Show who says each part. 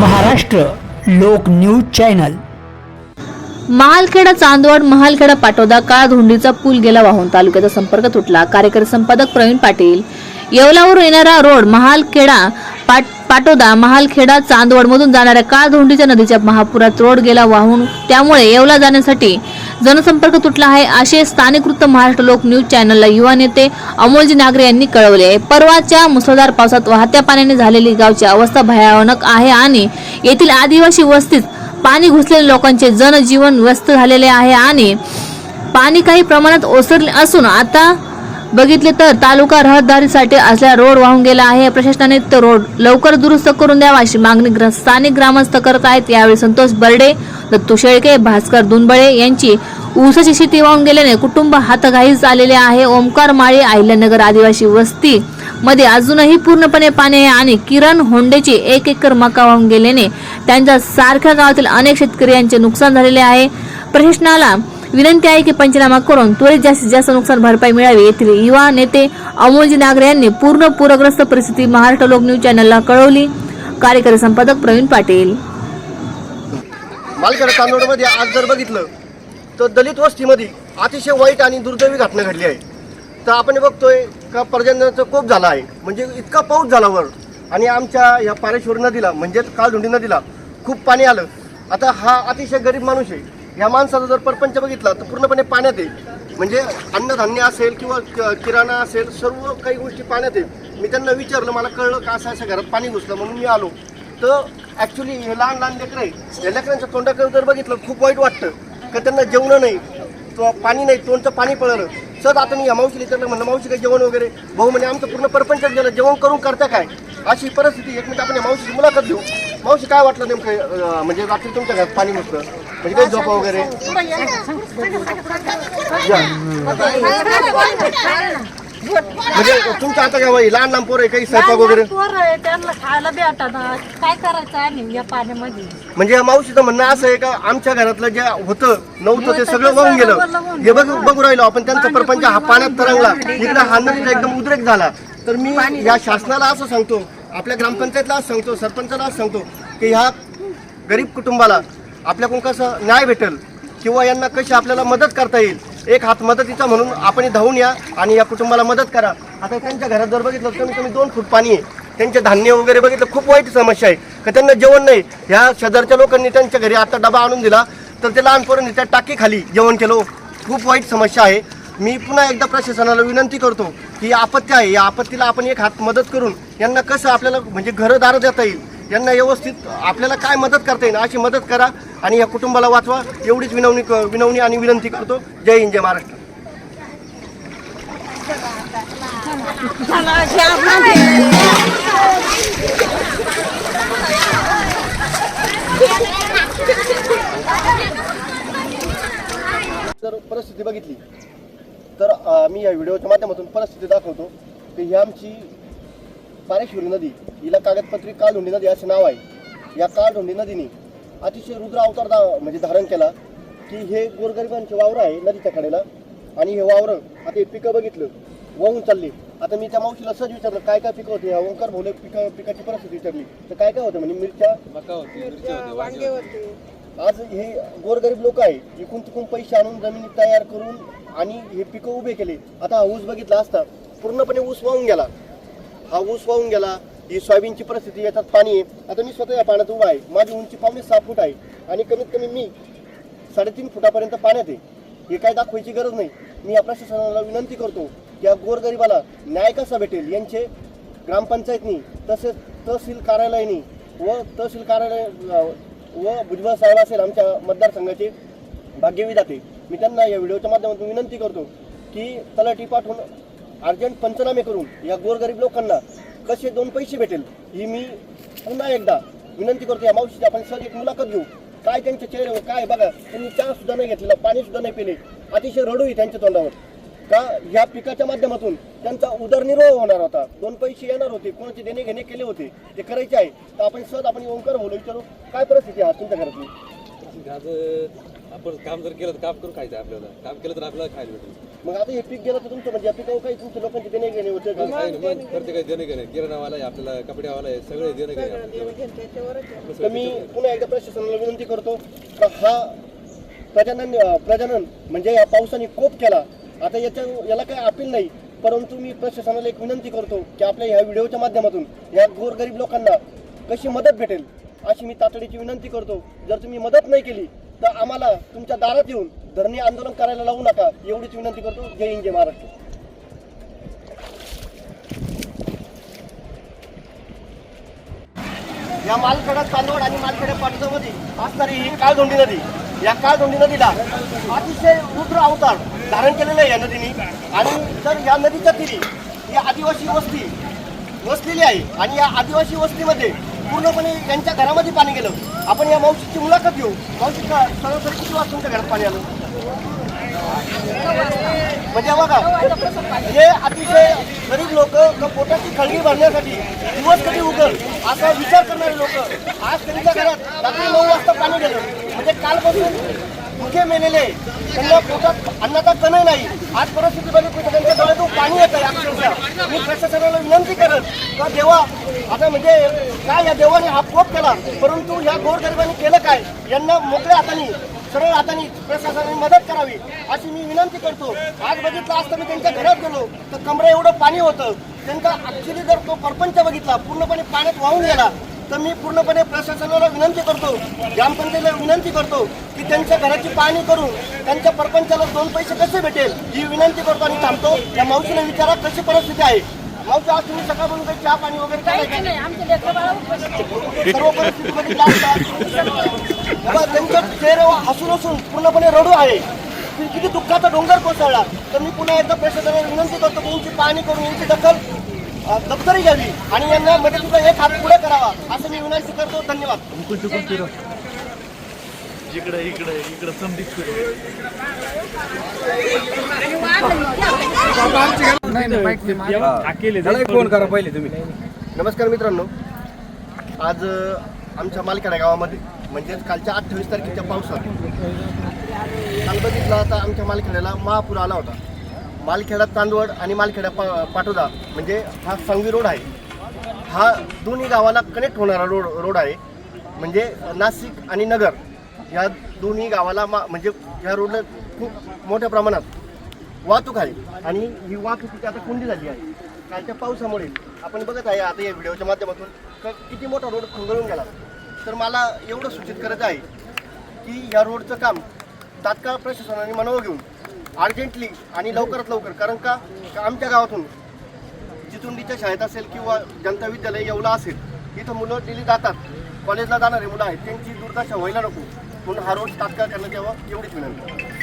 Speaker 1: Maharashtra Lok news channel.
Speaker 2: महालखेडा Chandwad Mahalkheda Patoda काळधोंडीचा पूल गेला वाहून. तालुक्याचा संपर्क तुटला. कार्यकारी संपादक प्रवीण पाटील येवलावरून येणारा रोड महालखेडा पाट पाटोदा महालखेडा चांदवडमधून जाणाऱ्या काळधोंडीच्या नदीच्या महापुरात रोड गेला वाहून त्यामुळे येवला जाण्यासाठी जनसंपर्क तुटला आहे. असे स्थानिक वृत्त महाराष्ट्र लोक न्यूज चॅनलला युवा नेते अमोलजी नागरे यांनी कळवले आहे. परवाच्या मुसळधार पावसात वाहत्या पाण्याने झालेली गावची अवस्था भयानक आहे आणि येथील आदिवासी वस्तीत पाणी घुसलेल्या लोकांचे जनजीवन व्यस्त झालेले आहे आणि पाणी काही प्रमाणात ओसरले असून आता बघितले तर तालुका रहदारीसाठी असल्या रोड वाहून गेला आहे. प्रशासनाने तो रोड लवकर दुरुस्त करून द्यावा अशी मागणी स्थानिक ग्रामस्थ करत आहेत. यावेळी संतोष बर्डे दत्तू शेळके भास्कर दुनबळे यांची ऊसाची शेती वाहून गेल्याने कुटुंब हातघाई आलेले आहे. ओमकार माळी अहिल्यानगर आदिवासी वस्ती मध्ये अजूनही पूर्णपणे पाणी आहे आणि किरण होंडेची एक एकर मका वाहून गेल्याने त्यांच्या सारख्या गावातील अनेक शेतकरी यांचे नुकसान झालेले आहे. प्रशासनाला विनंती आहे की पंचनामा करून त्वरित जास्तीत जास्त नुकसान भरपाई मिळावी. येथील युवा नेते अमोलजी नागरे यांनी पूर्ण पूरग्रस्त परिस्थिती महाराष्ट्र लोक न्यूज चॅनलला कळवली. कार्यकारी संपादक प्रवीण पाटील.
Speaker 3: मालखेड कानोडमध्ये आज जर बघितलं तर दलित वस्तीमध्ये अतिशय वाईट आणि दुर्दैवी घटना घडली आहे. तर आपण बघतोय का पर्जन्याचा कोप झाला आहे. म्हणजे इतका पाऊस झाला वर. आणि आमच्या या पारेश्वर नदीला म्हणजेच काळधुंडी नदीला खूप पाणी आलं. आता हा अतिशय गरीब माणूस आहे. ह्या माणसाचा जर परपंच बघितला तर पूर्णपणे पाण्यात आहे म्हणजे अन्नधान्य असेल किंवा क- किराणा असेल सर्व काही गोष्टी पाण्यात आहे मी त्यांना विचारलं मला कळलं का असं असं घरात पाणी घुसलं? म्हणून मी आलो. तर ॲक्च्युली हे लहान लहान लेकरं आहे या लेकरांच्या तोंडाकडे जर बघितलं खूप वाईट वाटतं. का त्यांना जेवणं नाही तो पाणी नाही तोंडचं पाणी पळलं. सर आता मी या मावशीला विचारलं म्हणलं मावशी काय जेवण वगैरे? भाऊ म्हणे आमचं पूर्ण परपंच गेलं. जेवण करून करता काय? अशी परिस्थिती एक मिनिट आपण या मावशीची मुलाखत घेऊ. मावशी काय वाटलं नेमकं अं, म्हणजे रात्री तुमच्या घरात पाणी घुसलं म्हणजे काही झोपा वगैरे? या. म्हणजे तुमचं आता काय वय? लहान लहान पोरं आहे काही स्वयंपाक वगैरे?
Speaker 4: पोर आहे त्यांना खायला भेटत काय करायचं आम्ही या पाण्यामध्ये?
Speaker 3: म्हणजे या मावशीचं म्हणणं असं आहे का आमच्या घरातलं जे होतं नव्हतं ते सगळं वाहून गेलं. हे बघ बघू राहिलो आपण त्यांचा परपंच हा पाण्यात तरंगला. इकडे हा नदीचा एकदम उद्रेक झाला. तर मी या शासनाला असं सांगतो आपल्या ग्रामपंचायतला असं सांगतो सरपंचाला असं सांगतो की ह्या गरीब कुटुंबाला आपल्याकडून कसं न्याय भेटेल किंवा यांना कशी आपल्याला मदत करता येईल एक हात मदतीचा म्हणून आपण धावून या आणि या कुटुंबाला मदत करा. आता त्यांच्या घरात जर बघितलं कमी कमी दोन फूट पाणी आहे. त्यांचे धान्य वगैरे बघितलं खूप वाईट समस्या आहे. का त्यांना जेवण नाही. ह्या शेजारच्या लोकांनी त्यांच्या घरी आता डबा आणून दिला तर ते लहान पोरांनी त्या टाकी खाली जेवण केलं. खूप वाईट समस्या आहे. मी पुन्हा एकदा प्रशासनाला विनंती करतो की ही आपत्ती आहे. या आपत्तीला आपण एक हात मदत करून यांना कसं आपल्याला म्हणजे घरदारं देता येईल? यांना व्यवस्थित आपल्याला काय मदत करता येईल अशी मदत करा आणि या कुटुंबाला वाचवा. एवढीच विनवणी विनवणी आणि विनंती करतो. जय हिंद जय महाराष्ट्र. परिस्थिती बघितली. मी या व्हिडिओच्या माध्यमातून परिस्थिती दाखवतो की ही आमची पारेश्वरी नदी हिला कागदपत्री काळधोंडी नदी असे नाव आहे. या काळधोंडी नदीने अतिशय रुद्र अवतार दा म्हणजे धारण केला की हे गोरगरिबांचे वावर आहे नदीच्या कडेला. आणि हे वावर आता हे पिकं बघितलं वाहून चालली. आता मी त्या मावशीला सहज विचारलं काय काय पिकं होते? ओंकार भोले पिकं पिकाची परिस्थिती विचारली. तर काय काय होतं? म्हणजे मिरच्या. आज हे गोरगरीब लोक आहे इकून तिकून पैसे आणून जमिनी तयार करून आणि हे पिकं उभे केले. आता हा ऊस बघितला असता पूर्णपणे ऊस वाहून गेला. हा ऊस वाहून गेला ही सोयाबीनची परिस्थिती याच्यात पाणी आहे. आता मी स्वतः या पाण्यात उभा आहे. माझी उंची पावणे सहा फूट आहे आणि कमीत कमी मी साडेतीन फुटापर्यंत पाण्यात आहे. हे काय दाखवायची गरज नाही. मी या प्रशासनाला विनंती करतो की या गोरगरिबाला न्याय कसा भेटेल? यांचे ग्रामपंचायतनी तसेच तहसील कार्यालयानी व तहसील कार्यालय व भुजबळ साहेब असेल आमच्या मतदारसंघाचे भाग्यविधाते. मी त्यांना या व्हिडिओच्या माध्यमातून विनंती करतो की तलाठी पाठवून अर्जंट पंचनामे करून या गोरगरीब लोकांना कसे दोन पैसे भेटेल ही मी पुन्हा एकदा विनंती करतो. या मावशीची आपण सहज एक मुलाखत घेऊ. काय त्यांच्या चेहऱ्यावर काय बघा त्यांनी चहा सुद्धा नाही घेतलेला पाणी सुद्धा नाही पिले. अतिशय रडू आहे त्यांच्या तोंडावर. का ह्या पिकाच्या माध्यमातून त्यांचा उदरनिर्वाह होणार होता. दोन पैसे येणार होते. कोणाचे देणे घेणे केले होते? ते करायचे आहे. तर आपण सहज आपण ओंकार बोलू विचारू काय परिस्थिती आहे तुमच्या घरातली?
Speaker 5: आपण काम जर केलं तर काम करून खायचं आहे आपल्याला. काम केलं तर आपल्याला खायला भेटेल.
Speaker 3: मग आता हे पीक गेलं तर तुमचं म्हणजे या पिकावर काही तुमच्या लोकांचे देणे घेणे होते का?
Speaker 5: प्रत्येकाचे देणं घेणे किराणावाला आहे आपल्याला कपड्यावाला आहे सगळे देणं घेणे.
Speaker 3: तर मी पुन्हा एकदा प्रशासनाला विनंती करतो का हा प्रजनन प्रजनन म्हणजे या पावसाने कोप केला आता याच्या याला काही अपील नाही. परंतु मी प्रशासनाला एक विनंती करतो की आपल्या ह्या व्हिडिओच्या माध्यमातून या गोरगरीब लोकांना कशी मदत भेटेल अशी मी तातडीची विनंती करतो. जर तुम्ही मदत नाही केली तर आम्हाला तुमच्या दारात येऊन धरणे आंदोलन करायला लावू नका एवढीच विनंती करतो. जय हिंद जय महाराष्ट्र. या मालखेडा चांदवड आणि मालखेडा पाटोदामध्ये असणारी ही काळधोंडी नदी या काळधोंडी नदीला अतिशय रुद्र अवतार धारण केलेलं आहे या नदीने. आणि तर या नदीच्या तिरी ही आदिवासी वस्ती वसलेली आहे आणि या आदिवासी वस्तीमध्ये पूर्णपणे यांच्या घरामध्ये पाणी गेलं आपण या मावशीची मुलाखत घेऊ. मावशी का सरासरी किती वाजता तुमच्या घरात पाणी आलं? म्हणजे बघा हे अतिशय गरीब लोक पोटाची खळगी भरण्यासाठी दिवस कधी उगल असा विचार करणारे लोक आज त्यांच्या घरात रात्री नऊ वाजता पाणी गेलं. म्हणजे कालपासून मुखे मेलेले त्यांना पोटात अन्नाचा कणही नाही. आज परिस्थिती बघितली त्यांच्या डोळ्यातून पाणी येत आहे अक्षरशः. मी प्रशासनाला विनंती करत का देवा आता म्हणजे काय या देवाने हा कोप केला? परंतु या गोरगरिबांनी केलं काय? यांना मोकळ्या हाताने सरळ हाताने प्रशासनाने मदत करावी अशी मी विनंती करतो. आज बघितलं असतं मी त्यांच्या घरात गेलो तर कमरा एवढं पाणी होतं. त्यांचा ऍक्च्युली जर तो परपंच बघितला पूर्णपणे पाण्यात वाहून गेला तर मी पूर्णपणे प्रशासनाला विनंती करतो ग्रामपंचायतीला विनंती करतो की त्यांच्या घराची पाहणी करून त्यांच्या परपंचाला दोन पैसे कसे भेटेल ही विनंती करतो आणि थांबतो. या मावशीने विचारा कशी परिस्थिती आहे. आज तुम्ही सकाळपासून काही चहा पाणी वगैरे
Speaker 4: काहीच
Speaker 3: काय
Speaker 4: नाही आमचे लेकरं बाळं
Speaker 3: सर्व त्यांच्या चेहऱ्यावर हसून हसून पूर्णपणे रडू आहे. की किती दुःखाचा डोंगर कोसळला. तर मी पुन्हा एकदा प्रशासनाला विनंती करतो की यांची पाहणी करून यांची दखल अ, दप्तरी घ्यावी आणि यांना मदतीचा एक हात पुढे करावा असं मी विनंती करतो. धन्यवाद.
Speaker 5: त्याला एक फोन करा पहिले तुम्ही.
Speaker 3: नमस्कार मित्रांनो. आज अ, आमच्या मालखेडा गावामध्ये म्हणजेच कालच्या अठ्ठावीस तारखेच्या पावसात काल बघितलं आता आमच्या मालखेड्याला महापूर आला होता. मालखेडा चांदवड आणि मालखेडा पा पाटोदा म्हणजे हा सांगवी रोड आहे. हा दोन्ही गावाला कनेक्ट होणारा रोड रोड आहे. म्हणजे नाशिक आणि नगर या दोन्ही गावाला मा म्हणजे या रोडला खूप मोठ्या प्रमाणात वाहतूक आहे. आणि ही वाहतुकीची आता कोंडी झाली आहे. कालच्या पावसामुळे आपण बघत आहे आता या व्हिडिओच्या माध्यमातून का किती मोठा रोड खंगळून गेला. तर मला एवढं सूचित करत आहे की या रोडचं काम तात्काळ प्रशासनाने मनावर घेऊन अर्जंटली आणि लवकरात लवकर कारण का आमच्या गावातून चितुंडीच्या शाळेत असेल किंवा जनता विद्यालय येवला असेल इथं मुलं डेली जातात. कॉलेजला जाणारे मुलं आहेत त्यांची दुर्दशा व्हायला नको. म्हणून हा रोड तात्काळ करण्यात यावा एवढीच विनंती.